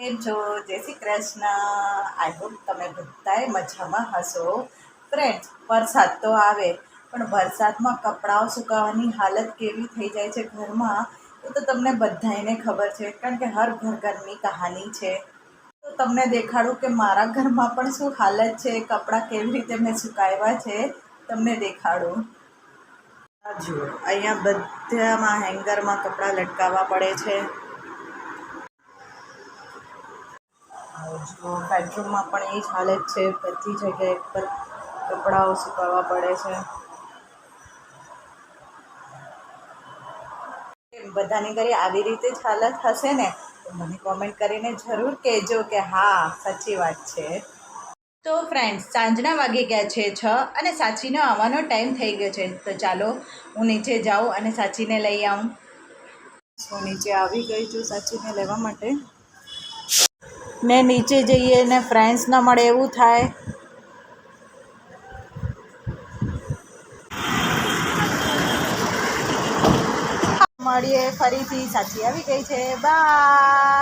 છો જય Shri Krishna. I hope તમે બધાએ મજામાં હશો. ફ્રેન્ડ્સ, વરસાદ તો આવે, પણ વરસાદમાં કપડાઓ સુકાવવાની હાલત કેવી થઈ જાય છે ઘરમાં, એ તો તમને બધાને ખબર છે, કારણ કે હર ઘર ઘરની કહાની છે. તો તમને દેખાડું કે મારા ઘરમાં પણ શું હાલત છે, કપડાં કેવી રીતે મેં સુકાવ્યા છે, તમને દેખાડું. જુઓ, અહીંયા બધામાં હેંગરમાં કપડાં લટકાવવા પડે છે. હવે બેડરૂમમાં પણ એ જ હાલત છે, બધી જગ્યાએ પર કપડાઓ સુકાવવા પડે છે. બધાની ઘરે આવી રીતે જ હાલત હશે ને? તો મને કોમેન્ટ કરીને જરૂર કહેજો કે હા, સાચી વાત છે. તો ફ્રેન્ડ્સ સાંજના વાગી ગયા છે છ અને સાચીનો આવવાનો ટાઈમ થઈ ગયો છે. તો ચાલો, હું નીચે જાઉં અને સાચીને લઈ આવું. હું નીચે આવી ગઈ છું સાચીને લેવા માટે. ને નીચે જઈએ ને ફ્રેન્ડ્સ ન મળે એવું થાય. મળીએ ફરીથી. સાચી આવી ગઈ છે. બા